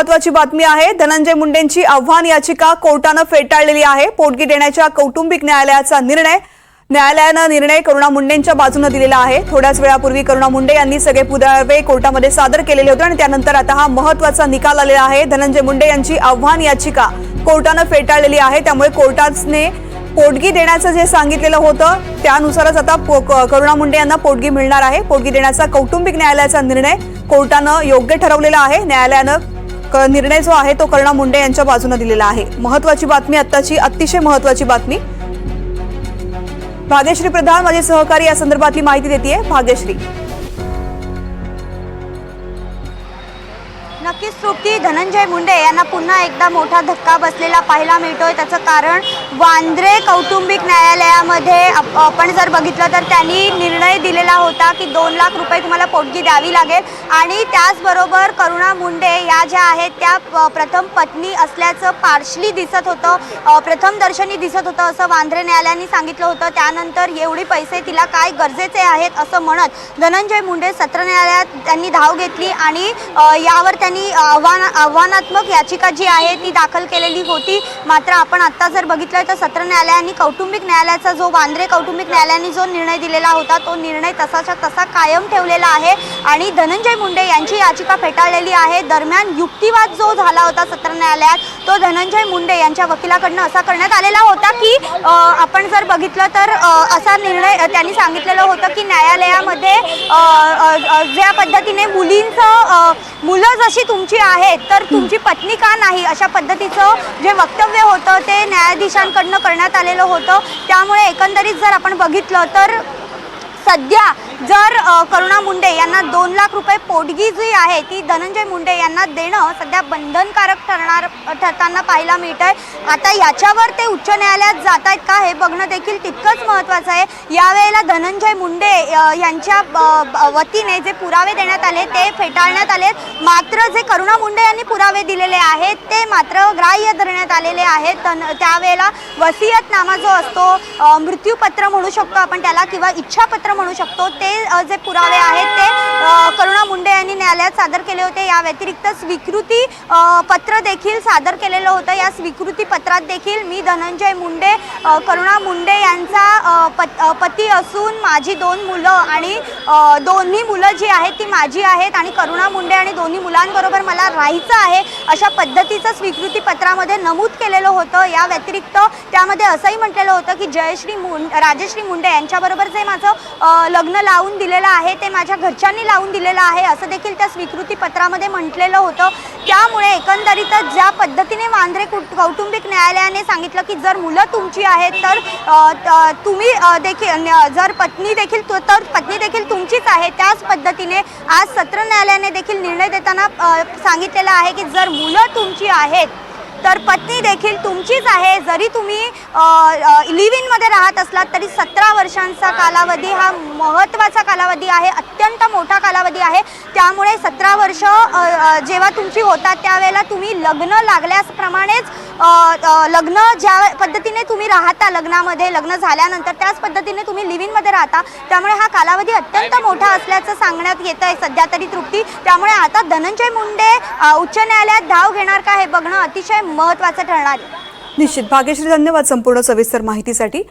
महत्वाची बातमी आहे. धनंजय मुंडेंची आव्हान याचिका कोर्टानं फेटाळलेली आहे. पोटगी देण्याच्या कौटुंबिक न्यायालयाचा निर्णय. न्यायालयानं निर्णय करुणा मुंडेंच्या बाजूनं दिलेला आहे. थोड्याच वेळापूर्वी करुणा मुंडे यांनी सगळे पुरावे कोर्टामध्ये सादर केलेले होते आणि त्यानंतर आता हा महत्त्वाचा निकाल आलेला आहे. धनंजय मुंडे यांची आव्हान याचिका कोर्टानं फेटाळलेली आहे. त्यामुळे कोर्टाने पोटगी देण्याचं जे सांगितलेलं होतं त्यानुसारच आता करुणा मुंडे यांना पोटगी मिळणार आहे. पोटगी देण्याचा कौटुंबिक न्यायालयाचा निर्णय कोर्टानं योग्य ठरवलेला आहे. न्यायालयानं निर्णय जो आहे तो कर्णा मुंडे यांच्या बाजूने दिलेला आहे. महत्वाची बातमी आत्ताची अतिशय महत्वाची बातमी. भाग्यश्री प्रधान माझे सहकारी या संदर्भातली माहिती देते भाग्यश्री. नक्कीच तृप्ती. धनंजय मुंडे यांना पुन्हा एकदा मोठा धक्का बसलेला पाहायला मिळतोय. त्याचं कारण वांद्रे कौटुंबिक न्यायालयामध्ये आप- आपण जर बघितलं तर त्यांनी निर्णय दिलेला होता की दोन लाख रुपये तुम्हाला पोटगी द्यावी लागेल. आणि त्याचबरोबर करुणा मुंडे या ज्या आहेत त्या प- प्रथम पत्नी असल्याचं पार्शली दिसत होतं. प्रथमदर्शनी प्रथम दर्शनी दिसत होतं असं वांद्रे न्यायालयाने सांगितलं होतं. त्यानंतर एवढी पैसे तिला काय गरजेचे आहेत असं म्हणत धनंजय मुंडे सत्र न्यायालयात त्यांनी धाव घेतली आणि यावर त्यांनी आव्हान आव्हानात्मक याचिका जी आहे ती दाखल केलेली होती. मात्र आपण आत्ता जर बघितलं तर सत्र न्यायालयाने कौटुंबिक न्यायालयाचा जो वांद्रे कौटुंबिक न्यायालयाने जो निर्णय दिलेला होता तो निर्णय तसाच्या तसा कायम ठेवलेला आहे. आणि धनंजय मुंडे यांची याचिका फेटाळलेली आहे. दरम्यान युक्तिवाद जो झाला होता न्यायालयात तो धनंजय मुंडे यांच्या वकिलाकडनं असा करण्यात आलेला होता की आपण जर बघितलं तर असा निर्णय त्यांनी सांगितलेलं होतं की न्यायालयामध्ये ज्या पद्धतीने मुलींचं मुलं जशी तुमची आहेत तर तुमची पत्नी का नाही अशा पद्धतीचं जे वक्तव्य होतं ते न्यायाधीशांकडनं करण्यात आलेलं होतं. त्यामुळे एकंदरीत जर आपण बघितलं तर सध्या जर करुणा मुंडे यांना दोन लाख रुपये पोटगी जी आहे ती धनंजय मुंडे यांना देणं सध्या बंधनकारक ठरणार ठरताना पाहायला मिळत आहे आता याच्यावर ते उच्च न्यायालयात जात आहेत का हे बघणं देखील तितकंच महत्त्वाचं आहे. यावेळेला धनंजय यांच्या ब- वतीने जे पुरावे देण्यात आले ते फेटाळण्यात आले. मात्र जे करुणा मुंडे यांनी पुरावे दिलेले आहेत ते मात्र ग्राह्य धरण्यात आलेले आहेत. तन- त्यावेळेला वसियतनामा जो असतो मृत्यूपत्र म्हणू शकतो आपण त्याला किंवा इच्छापत्र म्हणू शकतो ते जे पुरावे आहेत ते करुणा मुंडे यांनी न्यायालयात सादर केले होते. या व्यतिरिक्त स्वीकृती पत्र देखील सादर केलेलं होतं. या स्वीकृती पत्रात देखील मी धनंजय मुंडे करुणा मुंडे यांचा पत- पती असून माझी दोन मुलं मुलं आणि दोन्ही मुलं जी आहेत ती माझी आहेत आणि करुणा मुंडे आणि दोन्ही मुलांबरोबर मला राहायचं आहे अशा पद्धतीचं स्वीकृती पत्रामध्ये नमूद केलेलं होतं. या व्यतिरिक्त त्यामध्ये असंही म्हटलेलं होतं की जयश्री मुं राजश्री मुंडे यांच्याबरोबर जे माझं लग्न लावून दिलेलं आहे ते माझ्या घरच्यांनी लावून दिलेलं आहे असं देखील त्या स्वीकृती पत्रामध्ये म्हटलेलं होतं. त्यामुळे एकंदरीतच ज्या पद्धतीने वांद्रे कुट- कौटुंबिक न्यायालयाने सांगितलं की जर मुलं तुमची आहेत तर तुम्ही देखील न- जर पत्नी देखील तर पत्नी देखील तुमचीच आहे. त्याच पद्धतीने आज सत्र न्यायालयाने देखील निर्णय देताना सांगितलेला सांगितलेलं आहे की जर मुलं तुमची आहेत तर पत्नी देखील तुमचीच आहे. जरी तुम्ही लिव्ह इनमध्ये राहत असलात तरी सतरा वर्षांचा कालावधी हा महत्त्वाचा कालावधी आहे. अत्यंत मोठा कालावधी आहे. त्यामुळे सतरा वर्ष जेव्हा तुमची होतात त्यावेळेला तुम्ही लग्न लागल्याप्रमाणेच लग्न ज्या पद्धतीने तुम्ही राहता लग्नामध्ये लग्न झाल्यानंतर त्याच पद्धतीने तुम्ही लिव्ह इनमध्ये राहता. त्यामुळे हा कालावधी अत्यंत मोठा असल्याचं सांगण्यात येत आहे. सध्या तरी तृप्ती. त्यामुळे आता धनंजय मुंडे उच्च न्यायालयात धाव घेणार का हे बघणं अतिशय महत्त्वाचं ठरणार आहे. निश्चित. भाग्यश्री धन्यवाद संपूर्ण सविस्तर माहितीसाठी.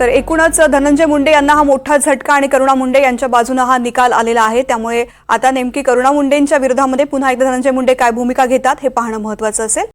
तर एकूणच धनंजय मुंडे यांना हा मोठा झटका आणि करुणा मुंडे यांच्या बाजूने हा निकाल आलेला आहे. त्यामुळे आता नेमकी करुणा मुंडेंच्या विरोधामध्ये पुन्हा एकदा धनंजय मुंडे काय भूमिका घेतात हे पाहणं महत्वाचं असेल.